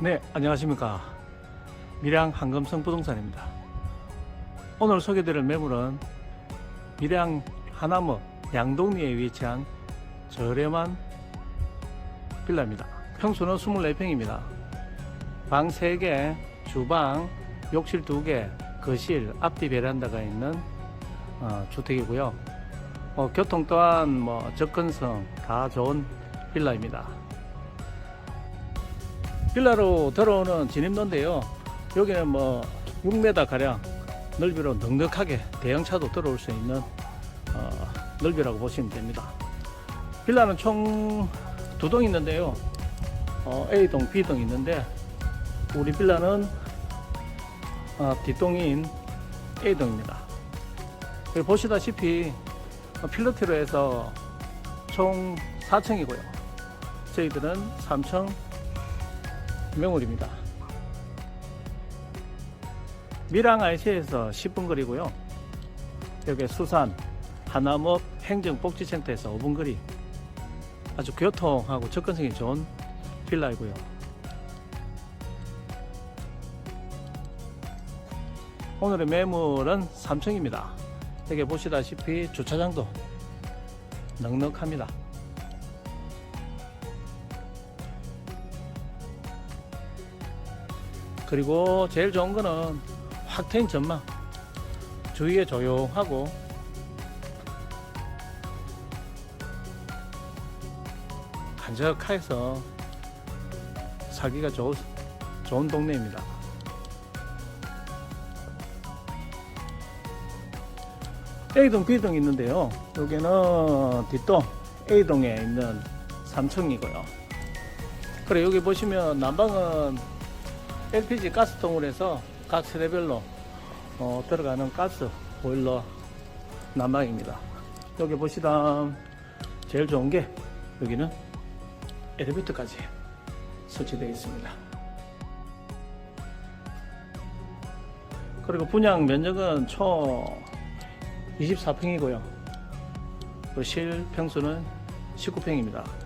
네, 안녕하십니까. 밀양 한금성 부동산입니다. 오늘 소개드릴 매물은 밀양 하나무 양동리에 위치한 저렴한 빌라입니다. 평수는 24평입니다. 방 3개, 주방, 욕실 2개, 거실, 앞뒤 베란다가 있는 어, 주택이고요. 어, 교통 또한 뭐 접근성 다 좋은 빌라입니다. 빌라로 들어오는 진입로인데요. 여기는 뭐 6m 가량 넓이로 넉넉하게 대형차도 들어올 수 있는 어, 넓이라고 보시면 됩니다. 빌라는 총 두 동 있는데요. 어, A동, B동 있는데 우리 빌라는 어, 뒷동인 A동입니다. 보시다시피 어, 필로티로 해서 총 4층이고요. 저희들은 3층 명월입니다. 밀양 IC에서 10분 거리고요. 여기 수산 하남읍 행정복지센터에서 5분 거리. 아주 교통하고 접근성이 좋은 빌라이고요. 오늘의 매물은 3층입니다. 여기 보시다시피 주차장도 넉넉합니다. 그리고 제일 좋은 거는 확 트인 전망. 주위에 조용하고 한적해서 살기가 좋, 좋은 동네입니다. A동, B동 있는데요. 여기는 뒷동 A동에 있는 3층이고요. 그래 여기 보시면 난방은 LPG 가스통을 해서 각 세대별로 어, 들어가는 가스 보일러 난방입니다. 여기 보시다 제일 좋은 게 여기는 엘리베이터까지 설치되어 있습니다. 그리고 분양 면적은 총 24평이고요. 실 평수는 19평입니다.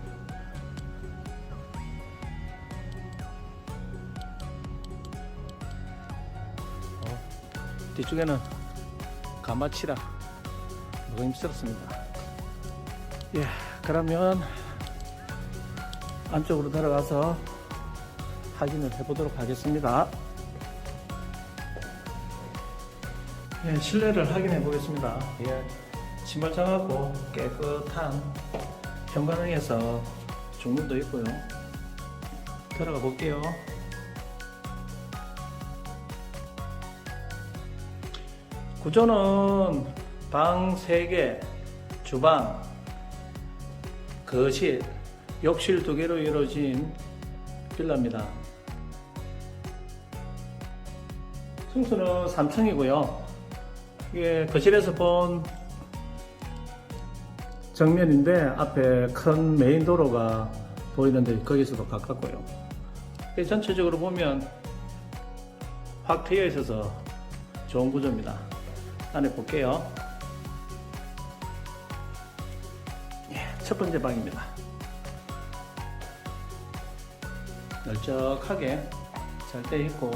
뒤쪽에는 가마치라 너무 힘들었습니다. 예, 그러면 안쪽으로 들어가서 확인을 해보도록 하겠습니다. 예, 실내를 확인해 보겠습니다. 예, 신발장하고 깨끗한 현관형에서 중문도 있고요. 들어가 볼게요. 구조는 방 3개, 주방, 거실, 욕실 2개로 이루어진 빌라입니다. 층수는 3층이고요. 이게 거실에서 본 정면인데 앞에 큰 메인 도로가 보이는데 거기서도 가깝고요. 이 전체적으로 보면 확 트여 있어서 좋은 구조입니다. 안에 볼게요. 예, 첫 번째 방입니다. 널쩍하게 잘 돼 있고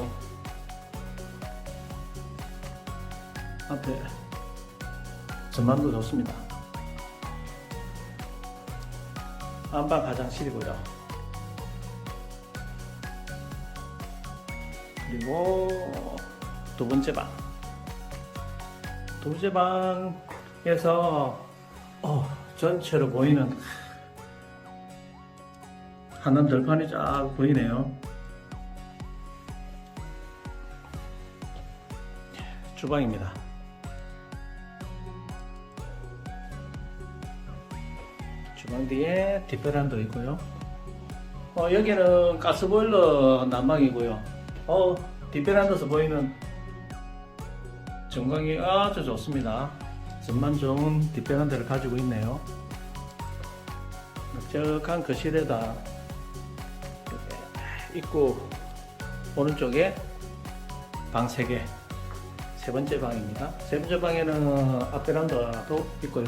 앞에 전망도 좋습니다. 안방 화장실이고요. 그리고 두 번째 방. 두 번째 방에서 어, 전체로 보이는 하남 들판이 쫙 보이네요. 주방입니다. 주방 뒤에 뒷베란도 있고요. 어, 여기는 가스보일러 난방이고요. 어, 뒷베란다에서 보이는 전광이 아주 좋습니다. 전만 좋은 뒷베란다를 가지고 있네요. 넓적한 거실에다 이렇게 입구 오른쪽에 방 3개 세 번째 방입니다. 세 번째 방에는 앞베란다도 있고요.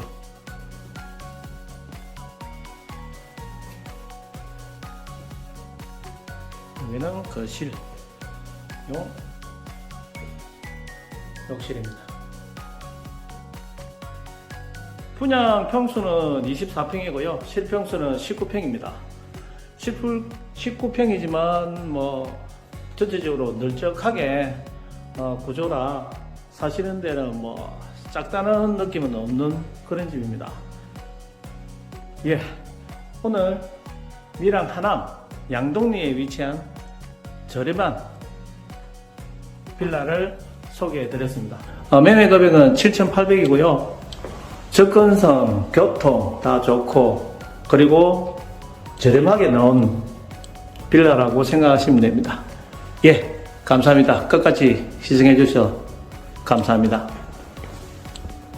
여기는 거실, 요 욕실입니다. 분양 평수는 24평이고요. 실평수는 19평입니다. 19평이지만 뭐 전체적으로 널쩍하게 어, 구조라 사시는 데는 뭐 작다는 느낌은 없는 그런 집입니다. 예, 오늘 밀양 하남 양동리에 위치한 저렴한 빌라를 소개해 드렸습니다. 어, 매매 금액은 7,800이고요. 접근성, 교통 다 좋고 그리고 저렴하게 나온 빌라라고 생각하시면 됩니다. 예, 감사합니다. 끝까지 시청해 주셔서 감사합니다.